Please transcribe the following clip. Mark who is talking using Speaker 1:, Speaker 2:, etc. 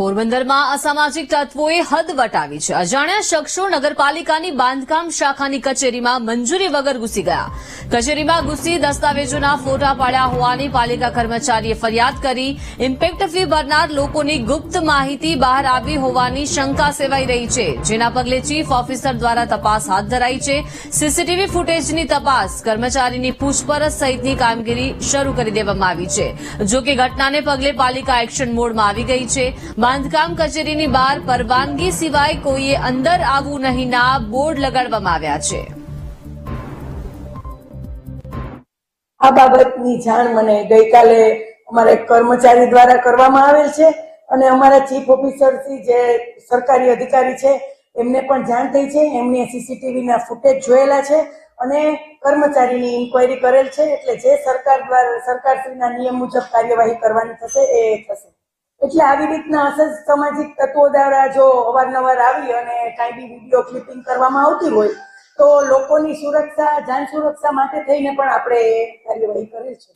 Speaker 1: પોરબંદરમાં અસામાજિક તત્વોએ હદ વટાવી છે. અજાણ્યા શખ્સો નગરપાલિકાની બાંધકામ શાખાની કચેરીમાં મંજૂરી વગર ઘૂસી ગયા. કચેરીમાં ઘૂસી દસ્તાવેજોના ફોટા પાડ્યા હોવાની પાલિકા કર્મચારીએ ફરિયાદ કરી. ઇમ્પેક્ટ ફી ભરનાર લોકોની ગુપ્ત માહિતી બહાર આવી હોવાની શંકા સેવાઈ રહી છે. જેના પગલે ચીફ ઓફિસર દ્વારા તપાસ હાથ ધરાઈ છે. સીસીટીવી ફૂટેજની તપાસ કર્મચારીની પૂછપરછ સહિતની કામગીરી શરૂ કરી દેવામાં આવી છે. જો કે ઘટનાને પગલે પાલિકા એક્શન મોડમાં આવી ગઈ છે. બાંધકામ કચેરીની બહાર પરવાનગી સિવાય કોઈએ અંદર આવવું નહીં ના બોર્ડ લગાડવામાં આવ્યા છે.
Speaker 2: આ બાબતની જાણ મને ગઈકાલે અમારા કર્મચારી દ્વારા કરવામાં આવેલ છે અને અમારા ચીફ ઓફિસરથી જે સરકારી અધિકારી છે, એમને પણ જાણ થઈ છે. એમને સીસીટીવી ના ફૂટેજ જોયેલા છે અને કર્મચારીની ઇન્કવાયરી કરેલ છે. એટલે જે સરકાર દ્વારા સરકારશ્રીના નિયમ મુજબ કાર્યવાહી કરવાની થશે એ થશે. એટલે આવી રીતના અસામાજિક તત્વો દ્વારા જો અવારનવાર આવી અને કાંઈ બી વીડિયો ક્લિપિંગ કરવામાં આવતી હોય, તો લોકોની સુરક્ષા, જાન સુરક્ષા માટે થઈને પણ આપણે કાર્યવાહી કરેલ છે.